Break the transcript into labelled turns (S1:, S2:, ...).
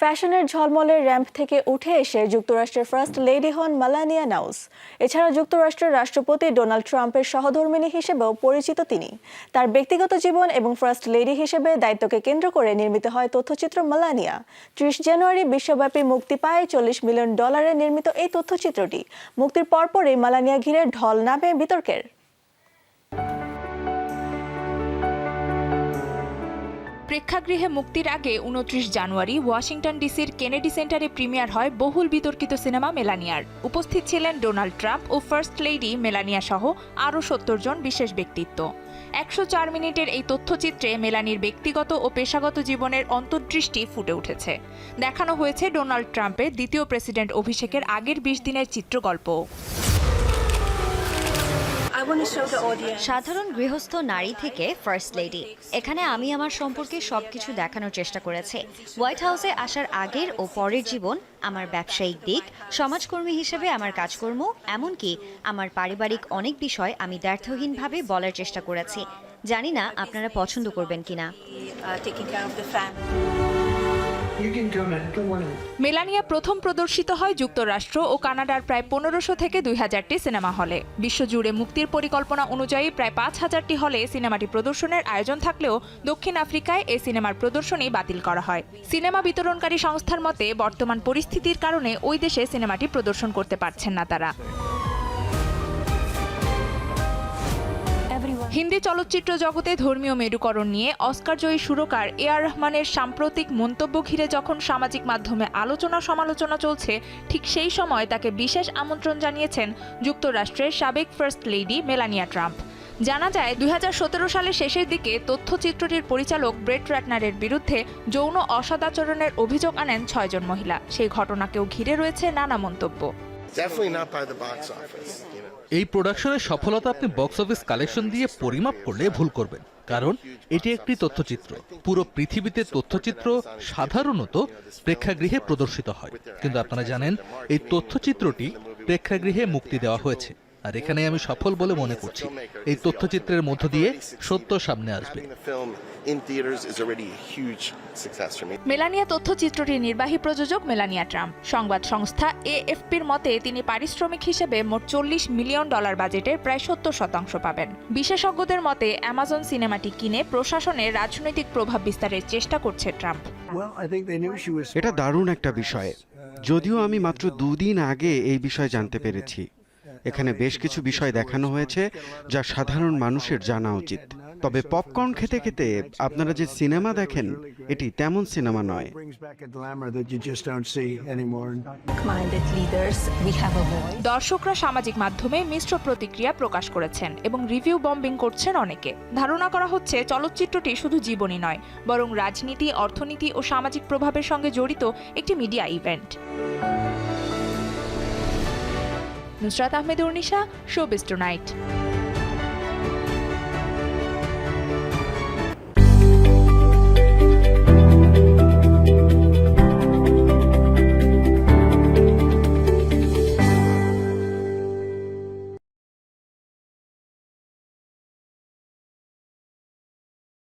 S1: ফ্যাশনের ঝলমলের র্যাম্প থেকে উঠে এসে যুক্তরাষ্ট্রের ফার্স্ট লেডি হন মালানিয়া নাউস। এছাড়া যুক্তরাষ্ট্রের রাষ্ট্রপতি ডোনাল্ড ট্রাম্পের সহধর্মিণী হিসেবেও পরিচিত তিনি। তার ব্যক্তিগত জীবন এবং ফার্স্ট লেডি হিসেবে দায়িত্বকে কেন্দ্র করে নির্মিত হয় তথ্যচিত্র মালানিয়া। ত্রিশ জানুয়ারি বিশ্বব্যাপী মুক্তি পায় চল্লিশ মিলিয়ন ডলারে নির্মিত এই তথ্যচিত্রটি। মুক্তির পরপরই মালানিয়া ঘিরে ঢল নামে বিতর্কের।
S2: প্রেক্ষাগৃহে মুক্তির আগে উনত্রিশ জানুয়ারি ওয়াশিংটন ডিসির কেনেডি সেন্টারে প্রিমিয়ার হয় বহুল বিতর্কিত সিনেমা মেলানিয়ার। উপস্থিত ছিলেন ডোনাল্ড ট্রাম্প ও ফার্স্ট লেডি মেলানিয়া সহ আরও সত্তর জন বিশেষ ব্যক্তিত্ব। একশো চার মিনিটের এই তথ্যচিত্রে মেলানির ব্যক্তিগত ও পেশাগত জীবনের অন্তর্দৃষ্টি ফুটে উঠেছে। দেখানো হয়েছে ডোনাল্ড ট্রাম্পের দ্বিতীয় প্রেসিডেন্ট অভিষেকের আগের বিশ দিনের চিত্রগল্প।
S3: সাধারণ গৃহস্থ নারী থেকে ফার্স্ট লেডি এখানে আমি আমার সম্পর্কে সবকিছু দেখানোর চেষ্টা করেছি। হোয়াইট হাউসে আসার আগের ও পরের জীবন আমার ব্যবসায়িক দিক সমাজকর্মী হিসেবে আমার কাজকর্ম এমনকি আমার পারিবারিক অনেক বিষয় আমি দ্ব্যর্থহীনভাবে বলার চেষ্টা করেছি। জানি না আপনারা পছন্দ করবেন কিনা।
S2: মেলানিয়া প্রথম প্রদর্শিত হয় যুক্তরাষ্ট্র ও কানাডার প্রায় পনেরোশো থেকে দুই হাজারটি সিনেমা হলে। বিশ্বজুড়ে মুক্তির পরিকল্পনা অনুযায়ী প্রায় পাঁচ হাজারটি হলে সিনেমাটি প্রদর্শনের আয়োজন থাকলেও দক্ষিণ আফ্রিকায় এই সিনেমার প্রদর্শনী বাতিল করা হয়। সিনেমা বিতরণকারী সংস্থার মতে, বর্তমান পরিস্থিতির কারণে ওই দেশে সিনেমাটি প্রদর্শন করতে পারছেন না তারা। হিন্দি চলচ্চিত্র জগতে ধর্মীয় মেরুকরণ নিয়ে অস্কারজয়ী সুরকার এ আর রহমানের সাম্প্রতিক মন্তব্য ঘিরে যখন সামাজিক মাধ্যমে আলোচনা সমালোচনা চলছে, ঠিক সেই সময় তাকে বিশেষ আমন্ত্রণ জানিয়েছেন যুক্তরাষ্ট্রের সাবেক ফার্স্ট লেডি মেলানিয়া ট্রাম্প। জানা যায়, দুই হাজার সতেরো সালের শেষের দিকে তথ্যচিত্রটির পরিচালক ব্রেট র্যাটনারের বিরুদ্ধে যৌন অসদাচরণের অভিযোগ আনেন ছয়জন মহিলা। সেই ঘটনাকেও ঘিরে রয়েছে নানা মন্তব্য।
S4: এই প্রোডাকশনের সফলতা আপনি বক্স অফিস কালেকশন দিয়ে পরিমাপ করলে ভুল করবেন। কারণ এটি একটি তথ্যচিত্র। পুরো পৃথিবীতে তথ্যচিত্র সাধারণত প্রেক্ষাগৃহে প্রদর্শিত হয়। কিন্তু আপনারা জানেন, এই তথ্যচিত্রটি প্রেক্ষাগৃহে মুক্তি দেওয়া হয়েছে। আর এখানে আমি সফল বলে মনে করছি। এই তথ্যচিত্রের মধ্য দিয়ে সত্য সামনে আসবে.
S2: মেলানিয়া তথ্যচিত্রটির নির্বাহী প্রযোজক মেলানিয়া ট্রাম্প। সংবাদ সংস্থা এএফপির মতে তিনি পারিশ্রমিক হিসেবে মোট চল্লিশ মিলিয়ন ডলার বাজেটের প্রায় সত্তর শতাংশ পাবেন। বিশেষজ্ঞদের মতে অ্যামাজন সিনেমাটি কিনে প্রশাসনের রাজনৈতিক প্রভাব বিস্তারের চেষ্টা করছে ট্রাম্প.
S5: এটা দারুণ একটা বিষয়। যদিও আমি মাত্র দুদিন আগে এই বিষয়ে জানতে পেরেছি। এখানে বেশ কিছু বিষয় দেখানো হয়েছে যা সাধারণ মানুষের জানা উচিত। তবে পপকর্ন খেতে খেতে আপনারা যে সিনেমা দেখেন, এটি তেমন সিনেমা নয়.
S2: দর্শকরা সামাজিক মাধ্যমে মিশ্র প্রতিক্রিয়া প্রকাশ করেছেন এবং রিভিউ বম্বিং করছেন অনেকে। ধারণা করা হচ্ছে, চলচ্চিত্রটি শুধু জীবনী নয়, বরং রাজনীতি, অর্থনীতি ও সামাজিক প্রভাবের সঙ্গে জড়িত একটি media event. Nusrat Ahmed Urnisha showbiz tonight.